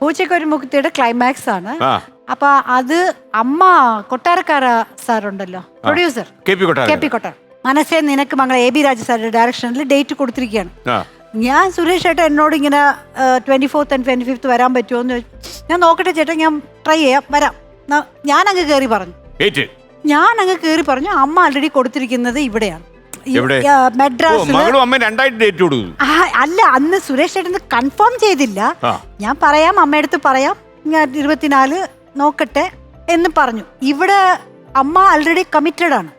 പൂച്ചക്കൊരു മുക്തിയുടെ climax ആണ്. ആ. അപ്പൊ അത് അമ്മ കൊട്ടാരക്കാര സാർ ഉണ്ടല്ലോ പ്രൊഡ്യൂസർ കെ പി കെ കൊട്ടാരം പി കൊട്ടാർ മനസ്സേ നിനക്ക് മംഗള എ ബി രാജ സാറിന്റെ ഡയറക്ഷനിൽ ഡേറ്റ് കൊടുത്തിരിക്കുകയാണ്. ആ. ഞാൻ സുരേഷ് ചേട്ടൻ എന്നോട് ഇങ്ങനെ twenty fourth and twenty fifth വരാൻ പറ്റുമോ എന്ന് ചോദിച്ചു ഞാൻ നോക്കട്ടെ ചേട്ടാ ഞാൻ ട്രൈ ചെയ്യാം വരാം. ന- ഞാൻ അങ്ങ് കയറി പറഞ്ഞു. ഏറ്റ് ഞാൻ അങ്ങ് കയറി പറഞ്ഞു അമ്മ ആൾറെഡി കൊടുത്തിരിക്കുന്നത് ഇവിടെയാണ്. മകളും അമ്മ രണ്ടായിട്ട് ഡേറ്റ് കൊടുത്തു. അല്ല അന്ന് സുരേഷ് ചേട്ടൻ കൺഫേം ചെയ്തില്ല. ഞാൻ പറയാം അമ്മയടുത്ത് പറയാം. ഞാൻ ഇരുപത്തിനാല് നോക്കട്ടെ എന്ന് പറഞ്ഞു. ഇവിടെ അമ്മ ആൾറെഡി കമ്മിറ്റഡ് ആണ്.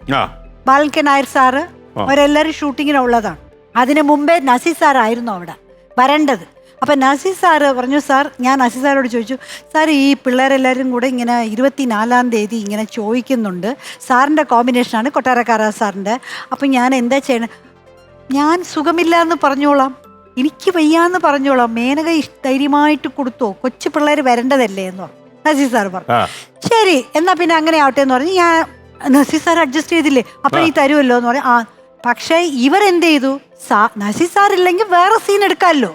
ബാലൻകെ ബാലൻ നായർ സാറ് അവരെല്ലാരും അവരെല്ലാവരും ഷൂട്ടിങ്ങിനുള്ളതാണ് അതിനു മുമ്പേ നസീർ സാറായിരുന്നു അവിടെ വരേണ്ടത്. അപ്പൊ നസീർ സാറ് പറഞ്ഞു സാർ ഞാൻ നസീർ സാറോട് ചോദിച്ചു സാർ ഈ പിള്ളേരെല്ലാവരും കൂടെ ഇങ്ങനെ ഇരുപത്തിനാലാം തീയതി ഇങ്ങനെ ചോദിക്കുന്നുണ്ട്. സാറിന്റെ കോമ്പിനേഷനാണ് കൊട്ടാരക്കാര സാറിന്റെ അപ്പം ഞാൻ എന്താ ചെയ്യണേ? ഞാൻ സുഖമില്ല എന്ന് പറഞ്ഞോളാം. എനിക്ക് വയ്യാന്ന് പറഞ്ഞോളാം. മേനക ധൈര്യമായിട്ട് കൊടുത്തോ. കൊച്ചു പിള്ളേർ വരേണ്ടതല്ലേ എന്ന് പറഞ്ഞു. നസീർ സാർ പറഞ്ഞു. ശരി എന്നാ പിന്നെ അങ്ങനെ ആവട്ടെ എന്ന് പറഞ്ഞ് ഞാൻ നസീർ സാർ അഡ്ജസ്റ്റ് ചെയ്തില്ലേ? അപ്പൊ ഈ തരുമല്ലോ എന്ന് പറഞ്ഞു. ആ പക്ഷേ ഇവരെന്ത് ചെയ്തു? സാ നസീർ സാർ ഇല്ലെങ്കിൽ വേറെ സീൻ എടുക്കാമല്ലോ.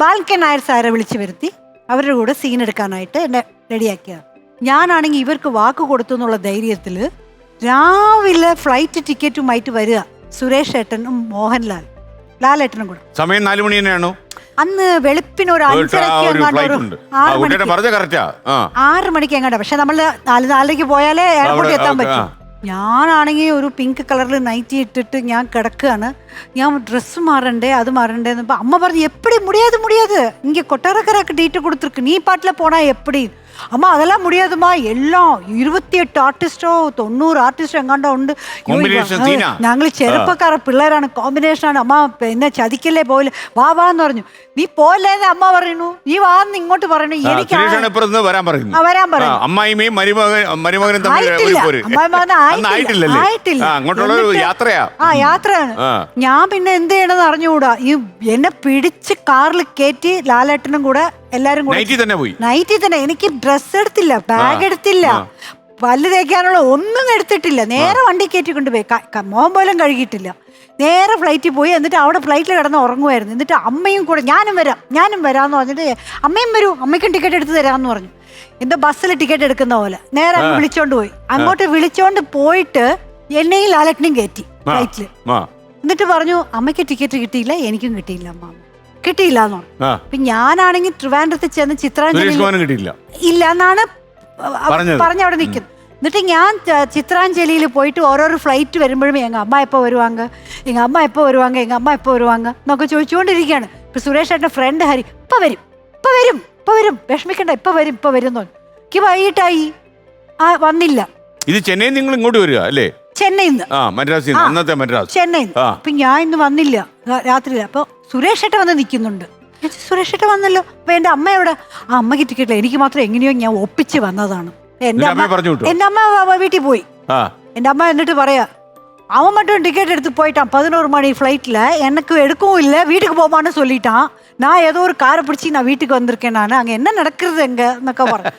ബാൽക്കൻ നായർ സാറെ വിളിച്ചു വരുത്തി അവരുടെ കൂടെ സീൻ എടുക്കാനായിട്ട് എന്നെ റെഡിയാക്കിയത് ഞാനാണെങ്കിൽ ഇവർക്ക് വാക്ക് കൊടുത്തു എന്നുള്ള ധൈര്യത്തിൽ രാവിലെ ഫ്ലൈറ്റ് ടിക്കറ്റുമായിട്ട് വരിക. സുരേഷ് ഏട്ടനും മോഹൻലാൽ. ലാലേട്ടനും കൂടെ. സമയം നാലു മണി തന്നെയാണോ. അന്ന് വെളുപ്പിന് ഒരു അഞ്ചരയ്ക്ക് എങ്ങാണ്ട് ആറ് മണിക്ക്. എങ്ങാണ്ട ആറ് മണിക്ക് എങ്ങാണ്ടാ. പക്ഷെ നമ്മൾ നാല് നാലരയ്ക്ക് പോയാലേ എയർപോർട്ടിൽ എത്താൻ പറ്റും. ഞാനാണെങ്കിൽ ഒരു പിങ്ക് കളറിൽ നൈറ്റി ഇട്ടിട്ട് ഞാൻ കിടക്കുകയാണ് ഞാൻ ഡ്രസ്സ് മാറണ്ടേ അത് മാറണ്ടേന്ന് അമ്മ പറഞ്ഞു എപ്പടി മുടിയാതെ മുടിയാതെ ഇങ്ങനെ കൊട്ടാരക്കരക്ക് ഡേറ്റ് കൊടുത്തിരിക്കും നീ പാട്ടിൽ പോണാ എപ്പടി அம்மா அதெல்லாம் முடியாதுமா எல்லாம் இருபத்தி எட்டு ആർട്ടിസ്റ്റോ തൊണ്ണൂറ് ആർട്ടിസ്റ്റോ എങ്ങാണ്ടോ ഉണ്ട് Combination scene ആ? ഞങ്ങൾ ചെറുപ്പക്കാര പിള്ളേരാണ് കോമ്പിനേഷനാണ് അമ്മ എന്നെ ചതിക്കല്ലേ പോയില്ല വാ വാന്ന് പറഞ്ഞു നീ പോയില്ലേന്ന് അമ്മ പറയുന്നു നീ വാന്ന് ഇങ്ങോട്ട് പറയണു ആ, എനിക്ക് സുരേഷാണ് ഇപ്പുറത്ത് വരാൻ പറയുന്നു ആ, വരാൻ ആ, പറയുന്നു. അമ്മായിമ്മയും മരുമകൻ മരുമകനും തമ്മിൽ ഒരു ആയിട്ടില്ല. പോര് അമ്മായിമ്മ അന്ന് ആയിട്ടില്ലല്ലേ ആയിട്ടില്ല ആ അങ്ങോട്ടുള്ള ഒരു എന്നിട്ട് യാത്രയാ ആ യാത്രയാണ് ആ. ഞാൻ പിന്നെ എന്ത് ചെയ്യണമെന്ന് അറിഞ്ഞുകൂടാ ഈ എന്നെ പിടിച്ച് കാറിൽ കയറ്റി ലാലേട്ടനും കൂടെ എല്ലാരും നൈറ്റി നൈറ്റിൽ തന്നെ പോയി. നൈറ്റിൽ തന്നെ. എനിക്ക് ഡ്രസ്സ് എടുത്തില്ല ബാഗ് എടുത്തില്ല. പല്ല് തേക്കാനുള്ള ഒന്നും എടുത്തിട്ടില്ല. നേരെ വണ്ടി കയറ്റി കൊണ്ടുപോയി ക- പോലും കഴുകിയിട്ടില്ല. നേരെ ഫ്ലൈറ്റിൽ പോയി. എന്നിട്ട് അവിടെ ഫ്ലൈറ്റിൽ കിടന്ന് ഉറങ്ങുമായിരുന്നു എന്നിട്ട് അമ്മയും കൂടെ ഞാനും വരാം ഞാനും വരാമെന്ന് പറഞ്ഞിട്ട് അമ്മയും വരൂ അമ്മയ്ക്കും ടിക്കറ്റ് എടുത്ത് തരാമെന്ന് പറഞ്ഞു. എന്തോ ബസ്സിൽ ടിക്കറ്റ് എടുക്കുന്ന പോലെ. നേരെ അങ്ങ് വിളിച്ചോണ്ട് പോയി. അങ്ങോട്ട് വിളിച്ചോണ്ട് പോയിട്ട് എന്നെയും ലാലട്ടിനും കയറ്റി ഫ്ലൈറ്റിൽ എന്നിട്ട് പറഞ്ഞു അമ്മയ്ക്ക് ടിക്കറ്റ് കിട്ടിയില്ല എനിക്കും കിട്ടിയില്ല അമ്മ കിട്ടിയില്ല ഞാനാണെങ്കിൽ ട്രിവാൻഡ്രത്തിൽ ചെന്ന് ചിത്രാഞ്ജലി കിട്ടിയില്ല ഇല്ല എന്നാണ് പറഞ്ഞ അവിടെ നിൽക്കുന്നത്. എന്നിട്ട് ഞാൻ ചിത്രാഞ്ജലിയിൽ പോയിട്ട് ഓരോരോ ഫ്ലൈറ്റ് വരുമ്പോഴും എങ്ങ അമ്മ എപ്പോൾ വരുവാങ്ക? എങ്ങ അമ്മ എപ്പോൾ വരുവാങ്ക? എങ്ങ അമ്മ എപ്പോൾ വരുവാങ്ക? എന്നൊക്കെ ചോദിച്ചുകൊണ്ടിരിക്കുകയാണ്. ഇപ്പൊ സുരേഷ് ഏട്ടന്റെ ഫ്രണ്ട് ഹരി ഇപ്പം വരും. ഇപ്പം വരും. ഇപ്പം വരും. വിഷമിക്കണ്ട. ഇപ്പം വരും. ഇപ്പം വരും എന്ന് പറഞ്ഞു. എനിക്ക് വൈകിട്ടായി. ആ വന്നില്ല. ഇത് ചെന്നൈ നിങ്ങൾ ഇങ്ങോട്ട് വരിക അല്ലേ? ചെന്നൈയിൽ നിന്ന് ആ മദ്രാസിൽ നിന്ന് അന്നത്തെ മദ്രാസ് ചെന്നൈയിൽ ആ. അപ്പൊ ഞാൻ ഇന്ന് വന്നില്ല രാ- രാത്രിയിൽ അപ്പൊ സുരേഷ് ഏട്ടൻ വന്ന് നിൽക്കുന്നുണ്ട് ഞാൻ ചോദിച്ചു, സുരേഷ് ഏട്ടൻ വന്നല്ലോ അപ്പൊ എന്റെ അമ്മ എവിടെ ആ അമ്മയ്ക്ക് ടിക്കറ്റ് എനിക്ക് മാത്രം എങ്ങനെയോ ഞാൻ ഒപ്പിച്ച് വന്നതാണ് എന്റെ നിന്റെ അമ്മ അമ്മയെ പറഞ്ഞു വിട്ടോ? എന്റെ അമ്മ വ- വ- വീട്ടിൽ പോയി ആ എന്റെ അമ്മ എന്നിട്ട് പറയാ அவன் மட்டும் டிக்கெட் எடுத்து போயிட்டான் பதினோரு மணி ஃப்ளைட்டில் எனக்கு எடுக்கவும் இல்லை வீட்டுக்கு போமான்னு சொல்லிட்டான் நான் ஏதோ ஒரு காரை பிடிச்சி நான் வீட்டுக்கு வந்திருக்கேன் நான் அங்கே என்ன நடக்கிறது எங்க എന്നൊക്കെ പറഞ്ഞു